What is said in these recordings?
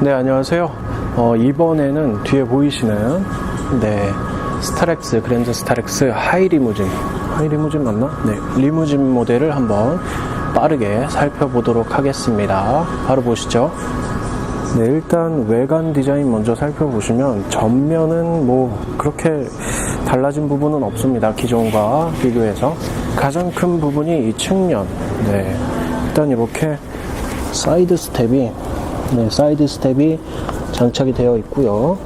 네, 안녕하세요. 어, 이번에는 뒤에 보이시는, 네, 스타렉스, 그랜저 스타렉스 하이 리무진. 하이 리무진 맞나? 네, 리무진 모델을 한번 빠르게 살펴보도록 하겠습니다. 바로 보시죠. 네, 일단 외관 디자인 먼저 살펴보시면 전면은 뭐 그렇게 달라진 부분은 없습니다. 기존과 비교해서 가장 큰 부분이 이 측면. 네, 일단 이렇게 사이드 스텝이 네, 사이드 스텝이 장착이 되어 있고요.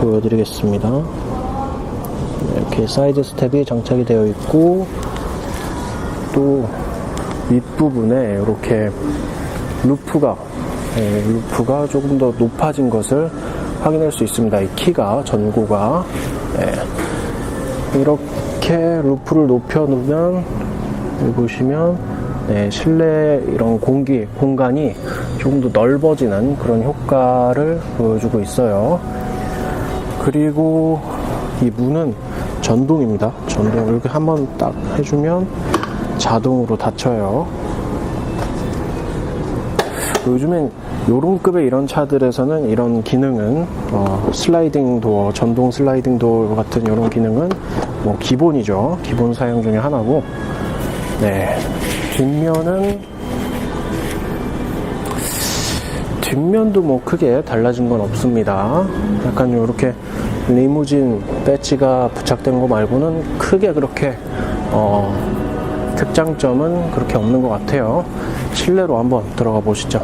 보여드리겠습니다. 네, 이렇게 사이드 스텝이 장착이 되어 있고 또 윗부분에 이렇게 루프가 네, 루프가 조금 더 높아진 것을 확인할 수 있습니다. 이 키가 전고가 네. 이렇게 루프를 높여 놓으면 보시면 네, 실내 이런 공기 공간이 조금 더 넓어지는 그런 효과를 보여주고 있어요. 그리고 이 문은 전동입니다. 전동 이렇게 한번 딱 해주면 자동으로 닫혀요. 요즘엔 요런 급의 이런 차들에서는 이런 기능은 어, 슬라이딩 도어, 전동 슬라이딩 도어 같은 이런 기능은 뭐 기본이죠. 기본 사용 중에 하나고 네 뒷면은 뒷면도 뭐 크게 달라진 건 없습니다. 약간 이렇게 리무진 배지가 부착된 거 말고는 크게 그렇게 어, 특장점은 그렇게 없는 것 같아요. 실내로 한번 들어가 보시죠.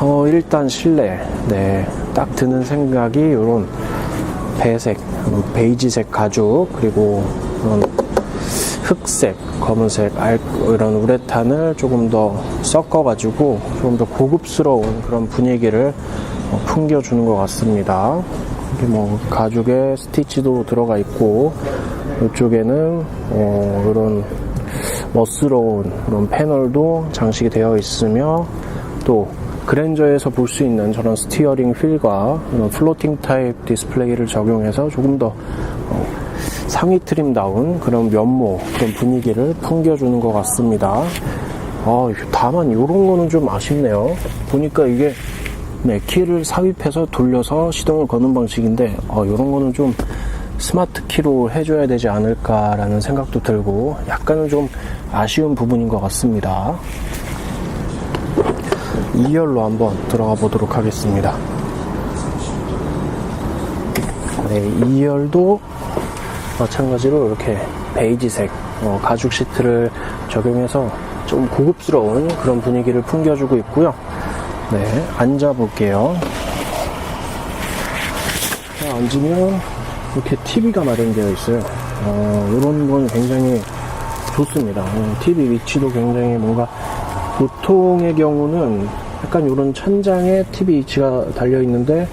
어, 일단 실내. 네. 딱 드는 생각이 이런 배색, 베이지색 가죽, 그리고 이런 흑색, 검은색, 알, 이런 우레탄을 조금 더 섞어가지고 조금 더 고급스러운 그런 분위기를 어, 풍겨주는 것 같습니다. 이게 뭐 가죽에 스티치도 들어가 있고 이쪽에는 어, 이런 멋스러운 그런 패널도 장식이 되어 있으며 또 그랜저에서 볼 수 있는 저런 스티어링 휠과 이런 플로팅 타입 디스플레이를 적용해서 조금 더 어, 상위 트림다운 그런 면모 그런 분위기를 풍겨주는 것 같습니다. 아, 다만 이런 거는 좀 아쉽네요. 보니까 이게 네, 키를 삽입해서 돌려서 시동을 거는 방식인데 어, 이런 거는 좀 스마트 키로 해줘야 되지 않을까라는 생각도 들고 약간은 좀 아쉬운 부분인 것 같습니다. 2열로 한번 들어가 보도록 하겠습니다. 네, 2열도 마찬가지로 이렇게 베이지색 어, 가죽 시트를 적용해서 좀 고급스러운 그런 분위기를 풍겨주고 있고요. 네, 앉아볼게요. 자, 앉으면 이렇게 TV가 마련되어 있어요. 어, 이런 건 굉장히 좋습니다. 어, TV 위치도 굉장히 뭔가 보통의 경우는 약간 이런 천장에 TV 위치가 달려 있는데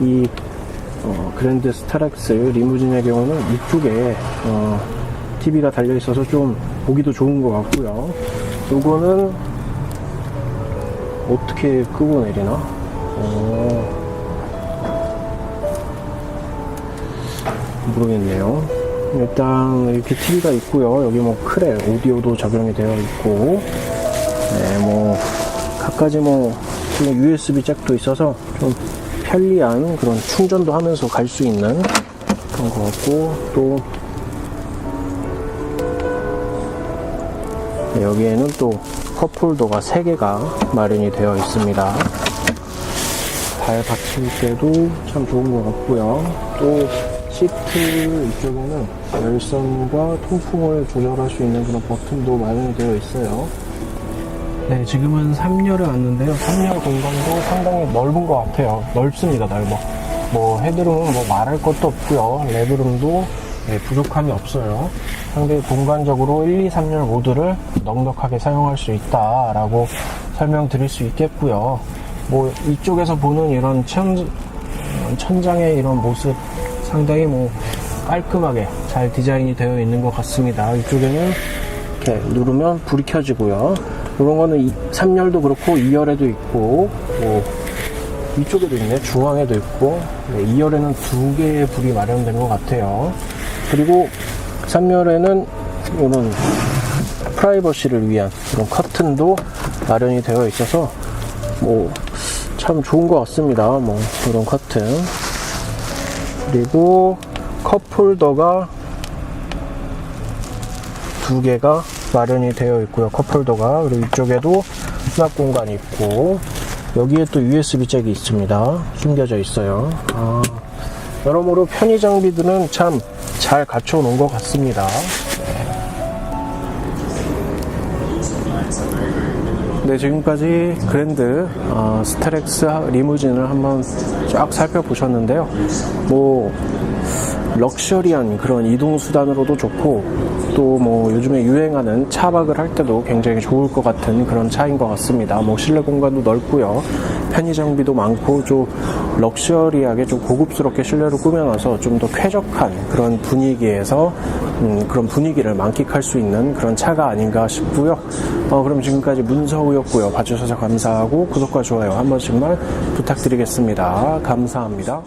이 어, 그랜드 스타렉스 리무진의 경우는 이쪽에 어, TV가 달려 있어서 좀 보기도 좋은 것 같고요. 요거는 어떻게 끄고 내리나? 어, 모르겠네요. 일단 이렇게 TV가 있고요. 여기 뭐 크레 오디오도 적용이 되어 있고, 네, 뭐 갖가지 뭐 USB 잭도 있어서 좀 편리한 그런 충전도 하면서 갈 수 있는 그런 것 같고 또 네, 여기에는 또 컵홀더가 3개가 마련이 되어 있습니다. 발 받칠 때도 참 좋은 것 같고요. 또 시트 이쪽에는 열선과 통풍을 조절할 수 있는 그런 버튼도 마련이 되어 있어요. 네, 지금은 3열에 왔는데요. 3열 공간도 상당히 넓은 것 같아요. 넓습니다, 넓어. 뭐, 헤드룸은 뭐 말할 것도 없고요. 레드룸도 네, 부족함이 없어요. 상당히 공간적으로 1, 2, 3열 모두를 넉넉하게 사용할 수 있다라고 설명드릴 수 있겠고요. 뭐, 이쪽에서 보는 이런 천, 천장의 이런 모습 상당히 뭐 깔끔하게 잘 디자인이 되어 있는 것 같습니다. 이쪽에는 이렇게 누르면 불이 켜지고요. 이런 거는 3열도 그렇고 2열에도 있고 뭐 이쪽에도 있네 중앙에도 있고 네, 2열에는 두 개의 불이 마련된 것 같아요. 그리고 3열에는 이런 프라이버시를 위한 그런 커튼도 마련이 되어 있어서 뭐 참 좋은 것 같습니다. 뭐 그런 커튼 그리고 컵홀더가 두 개가 마련이 되어 있고요. 컵홀더가 그리고 이쪽에도 수납 공간이 있고 여기에 또 USB 잭이 있습니다. 숨겨져 있어요. 아, 여러모로 편의 장비들은 참 잘 갖춰 놓은 것 같습니다. 네, 지금까지 그랜드 어, 스타렉스 리무진을 한번 쫙 살펴보셨는데요. 뭐 럭셔리한 그런 이동 수단으로도 좋고 또 뭐 요즘에 유행하는 차박을 할 때도 굉장히 좋을 것 같은 그런 차인 것 같습니다. 뭐 실내 공간도 넓고요. 편의 장비도 많고 좀 럭셔리하게 좀 고급스럽게 실내로 꾸며놔서 좀 더 쾌적한 그런 분위기에서 음, 그런 분위기를 만끽할 수 있는 그런 차가 아닌가 싶고요. 어, 그럼 지금까지 문서우였고요. 봐주셔서 감사하고 구독과 좋아요 한 번씩만 부탁드리겠습니다. 감사합니다.